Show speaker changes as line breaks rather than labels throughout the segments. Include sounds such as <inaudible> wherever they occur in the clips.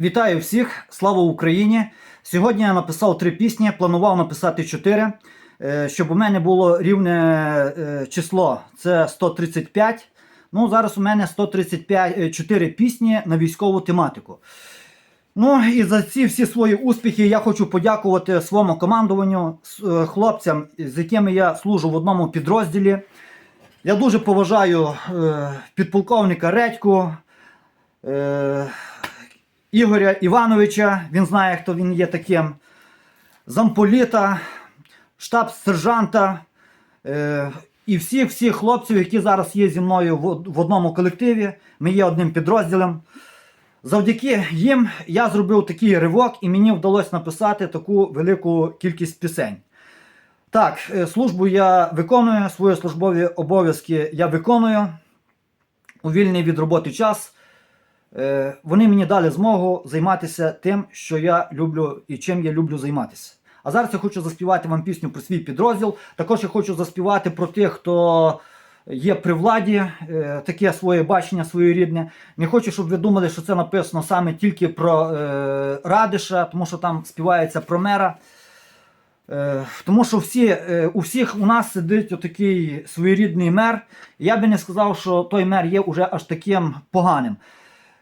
Вітаю всіх! Слава Україні! Сьогодні я написав три пісні, планував написати чотири, е, щоб у мене було рівне е, число. Це 135. Ну, зараз у мене 135 е, пісні на військову тематику. Ну і за ці всі свої успіхи я хочу подякувати своєму командуванню, хлопцям, з якими я служу в одному підрозділі. Я дуже поважаю підполковника Редьку. Ігоря Івановича, він знає, хто він є таким, замполіта, штаб-сержанта е, і всіх всіх хлопців, які зараз є зі мною в, в одному колективі. Ми є одним підрозділом. Завдяки їм я зробив такий ривок, і мені вдалося написати таку велику кількість пісень. Так, е, службу я виконую, свої службові обов'язки я виконую у вільний від роботи час. Е, Вони мені дали змогу займатися тим, що я люблю і чим я люблю займатися. А зараз я хочу заспівати вам пісню про свій підрозділ. Також я хочу заспівати про тих, хто є при владі, е, таке своє бачення своєрідне. Не хочу, щоб ви думали, що це написано саме тільки про е, Радиша, тому що там співається про мера. Тому що всі, у всіх у нас сидить отакий своєрідний мер. Я би не сказав, що той мер є уже аж таким поганим.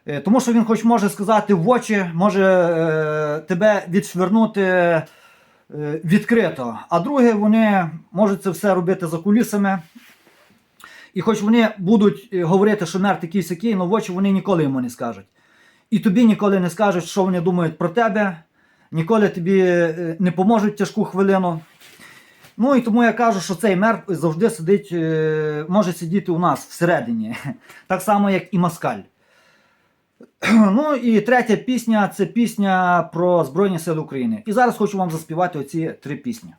Е, Тому що він хоч може сказати в очі, може е, тебе відшвернути е, відкрито. А друге, вони можуть це все робити за кулісами. І хоч вони будуть е, говорити, що мер такий сякий, але в очі вони ніколи йому не скажуть. І тобі ніколи не скажуть, що вони думають про тебе, ніколи тобі е, не поможуть тяжку хвилину. Ну і тому я кажу, що цей мер завжди сидить, може сидіти у нас всередині, <laughs> так само, як і Маскаль. <clears throat> Ну і третя пісня це пісня про Збройні Сили України. І зараз хочу вам заспівати оці три пісні.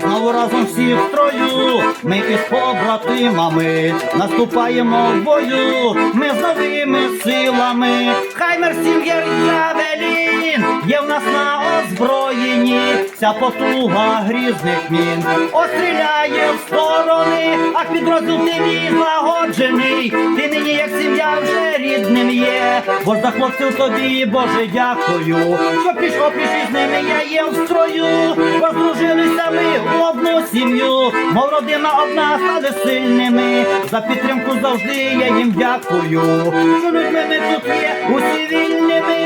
Знову разом всі в строю, ми із побратимами наступаємо в бою, ми з новими силами. Хай мерсін'єр Явелін є в нас на озброєнні, вся потуга грізних мін остріляє в сторони, а підрозділ ти злагоджений, ти нині як сім'я вже рідним є, бо за хлопців тобі, Боже, дякую, що пліч опліч із ними я є в строю, Поздружилися ми в одну сім'ю, мов родина одна стали сильними. За підтримку завжди я їм дякую. Що людьми ми тут є усі вільними.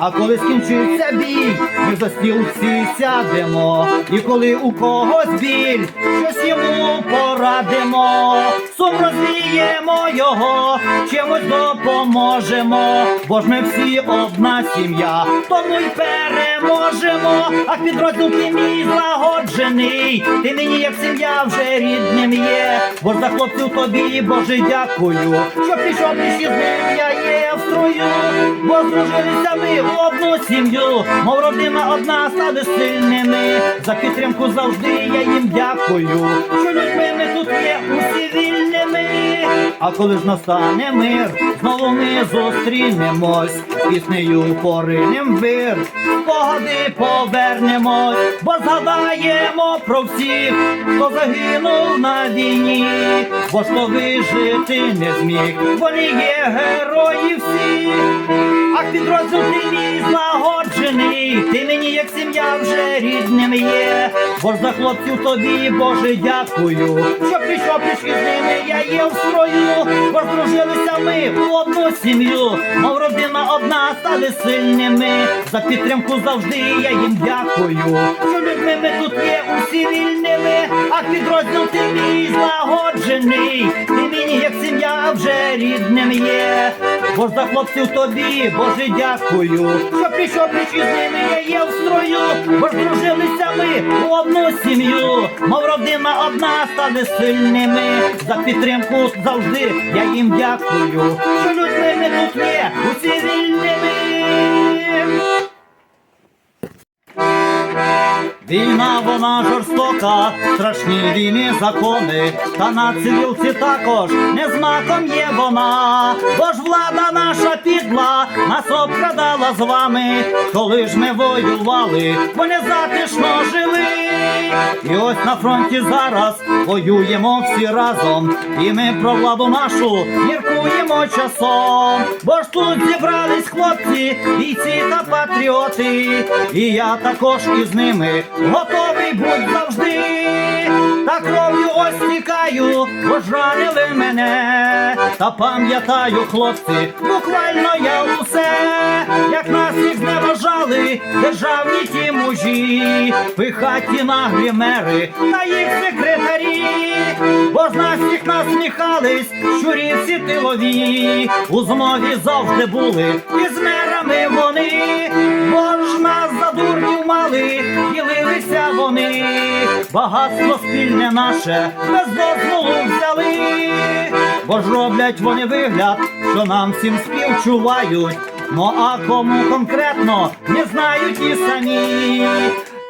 А коли скінчиться бій, ми за стіл всі сядемо. І коли у когось біль, щось йому порадимо. Сум розвіємо його, чимось допоможемо. Бо ж ми всі одна сім'я, тому й переможемо. А підрозділ ти мій злагоджений. Ти мені як сім'я вже рідним є. Бо ж за хлопців тобі, Боже, дякую. Що пішов пліч із ним я є. Бо зружилися ми в одну сім'ю. Мов родина одна стали сильними. За підтримку завжди я їм дякую. Що людьми ми тут є усі вільними. А коли ж настане мир, знову ми зустрінемось. Піснею поринем вир, погоди повернемось, бо згадаємо про всіх, хто загинув на війні, бо ж то вижити не зміг, вони є герої всі. А підрозділ ти злагоджений, ти мені як сім'я вже рідним є. Бо ж за хлопців тобі, Боже, дякую, що прийшов пішки з ними, я є в строю, бо ж дружилися ми в одну сім'ю, мов родина одна стали сильними. За підтримку завжди я їм дякую. Що людьми ми тут є усі вільними, а підрозділ ти мій злагоджений. Ти мені як сім'я вже рідним є. Бо ж за хлопців тобі, Боже, дякую. Що прийшов пліч із ними, я є в строю, бо ж дружилися ми в одну сім'ю, мов родина одна стали сильними. За підтримку завжди я їм дякую. Що людьми ми тут є, усі вільними. Війна вона жорстока, страшні війни закони, та на цивілці також не змаком є вона, бо ж влада наша підла нас обкрадала з вами, коли ж ми воювали, бо не затишно жили. І ось на фронті зараз воюємо всі разом, і ми про владу нашу міркуємо часом. Бо ж тут зібрались хлопці, бійці та патріоти, і я також із ними готовий будь завжди. Та кров'ю ось тікаю, бо мене. Та пам'ятаю, хлопці, буквально я усе, як нас їх зневажали, державні ті мужі, пихаті наглі мери та їх секретарі, бо з нас їх насміхались, щурі всі тилові, у змові завжди були, і з мерами вони, бо ж нас за дурнів мали, ділилися вони, багатство спільне наше без дозволу взяли, бо ж роблять вони вигляд, що нам всім співчувають. Ну а кому конкретно не знають і самі.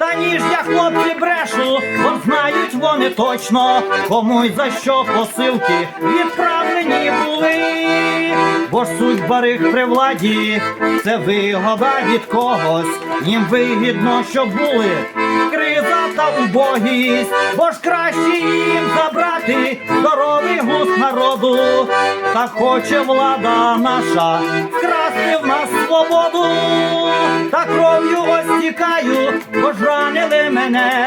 Та ніж я хлопці брешу, бо знають вони точно, кому й за що посилки відправлені були. Бо ж суть барих при владі, це вигода від когось. Їм вигідно, щоб були криза та убогість, бо ж краще їм забрати здоровий густ народу, та хоче влада наша вкрасти в нас свободу, та кров'ю ось тікаю, бо мене,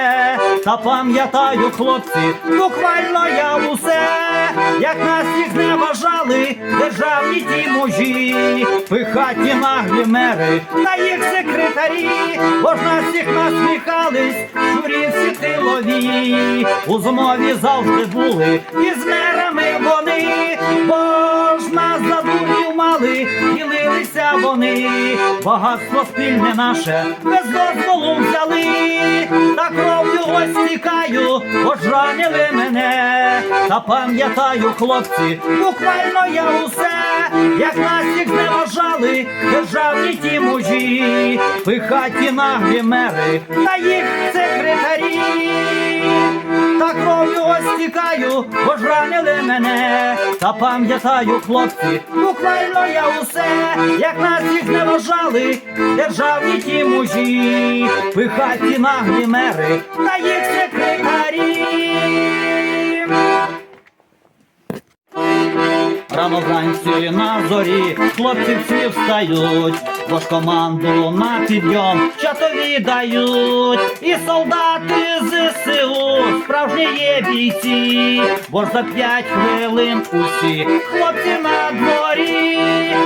та пам'ятаю, хлопці, буквально я усе, як нас їх не вважали, державні ті мужі, пихаті наглі мери та їх секретарі, бо ж нас всіх насміхались, щурі всі тилові, у змові завжди були, і з мерами вони, бо ж нас за дурнів мали, ділилися вони, багатство спільне наше, без дозволу взяли, та кров'ю ось тікаю, пожранили мене, та пам'ятаю, хлопці, буквально я усе, як нас їх зневажали, державні ті мужі, пихаті наглі мери та їх секретарі. Та кров'ю ось тікаю, бо ж ранили мене, та пам'ятаю, хлопці, буквально я усе, як нас їх не вважали, державні ті мужі, пихаті наглі мери та їх секретарі. Рано вранці на зорі хлопці всі встають, бо ж команду на підйом чатові дають, і солдати ЗСУ справжні є бійці, бо за п'ять хвилин усі хлопці на дворі,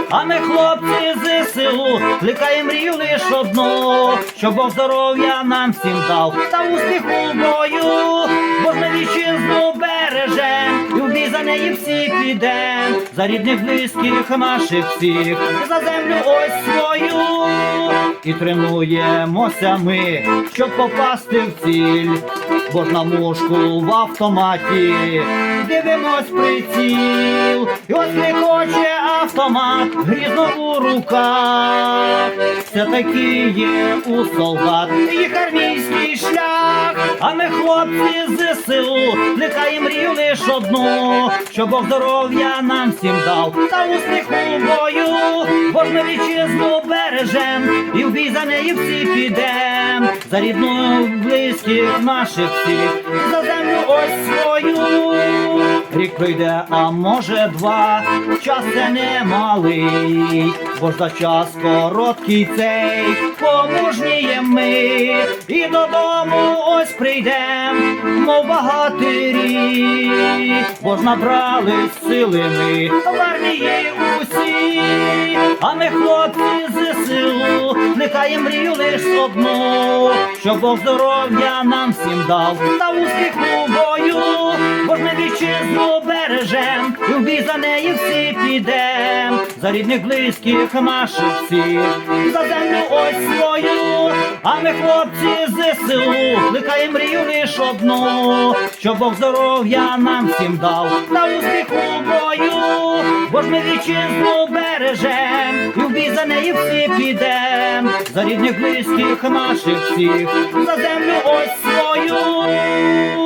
а ми хлопці ЗСУ кликаємо мрію лиш одну, щоб Бог здоров'я нам всім дав та успіху в бою, бо ж вітчизну бережем, і в бій за неї всі підем, за рідних близьких наших всіх, за землю ось свою, і тренуємося ми, щоб попасти в ціль, бо ж на мушку в автоматі, дивимось приціл, і ось кликоче автомат, грізно у руках, все таки є у солдат їх армійський шлях, а ми хлопці з ЗСУ, нехай мрію лиш одну, щоб Бог здоров'я нам всім дав, та успіху бою, бо ж ми вітчизну бережем, і в бій за неї всі підем, за рідну близьких наших всіх, за землю ось свою. Рік пройде, а може два, час це немалий, бо ж за час короткий цей. Помужніє ми, і додому ось прийдем, мов багатирі, бо ж набрались сили ми в армії усі, а ми хлопці ЗСУ, нехай мрію лиш одну, щоб Бог здоров'я нам всім дав, та успіху в ми вітчизну бережем, і в бій за неї всі підем, за рідних близьких наших всіх, за землю ось свою, а ми хлопці ЗСУ, кликаємо мрію лиш одну, щоб Бог здоров'я нам всім дав, та успіху бою, бо ж ми вітчизну бережем, і в бій за неї всі підем, за рідних близьких наших всіх, за землю ось свою.